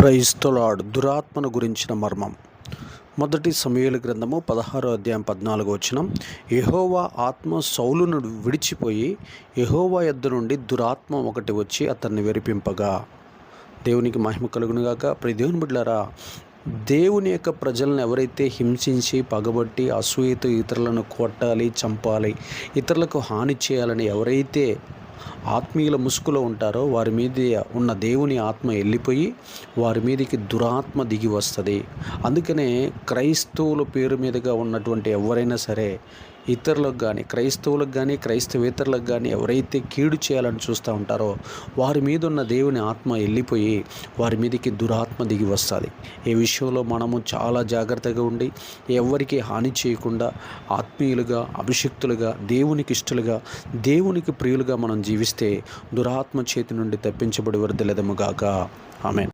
క్రైస్తలాడ్ దురాత్మను గురించిన మర్మం. మొదటి సమయల గ్రంథము పదహారో అధ్యాయం పద్నాలుగు వచనం. యహోవా ఆత్మ సౌలును విడిచిపోయి యహోవా యొద్ద నుండి దురాత్మ ఒకటి వచ్చి అతన్ని వెరిపింపగా. దేవునికి మహిమ కలుగునుగాక ప్రతి దేవుని బిడ్డారా దేవుని యొక్క ప్రజలను ఎవరైతే హింసించి పగబట్టి అసూయతో ఇతరులను కొట్టాలి చంపాలి ఇతరులకు హాని చేయాలని ఎవరైతే ఆత్మీయుల ముసుగులో ఉంటారో వారి మీద ఉన్న దేవుని ఆత్మ వెళ్ళిపోయి వారి మీదకి దురాత్మ దిగి వస్తుంది. అందుకనే క్రైస్తవుల పేరు మీదుగా ఉన్నటువంటి ఎవరైనా సరే ఇతరులకు కానీ క్రైస్తవులకు కానీ క్రైస్తవేతరులకు కానీ ఎవరైతే కీడు చేయాలని చూస్తూ ఉంటారో వారి మీద ఉన్న దేవుని ఆత్మ వెళ్ళిపోయి వారి మీదకి దురాత్మ దిగి వస్తుంది. ఈ విషయంలో మనము చాలా జాగ్రత్తగా ఉండి ఎవరికి హాని చేయకుండా ఆత్మీయులుగా అభిషక్తులుగా దేవునికి ఇష్టలుగా దేవునికి ప్రియులుగా మనం జీవిస్తే దురాత్మ చేతి నుండి తప్పించబడి వర్దలెదముగాక ఆమె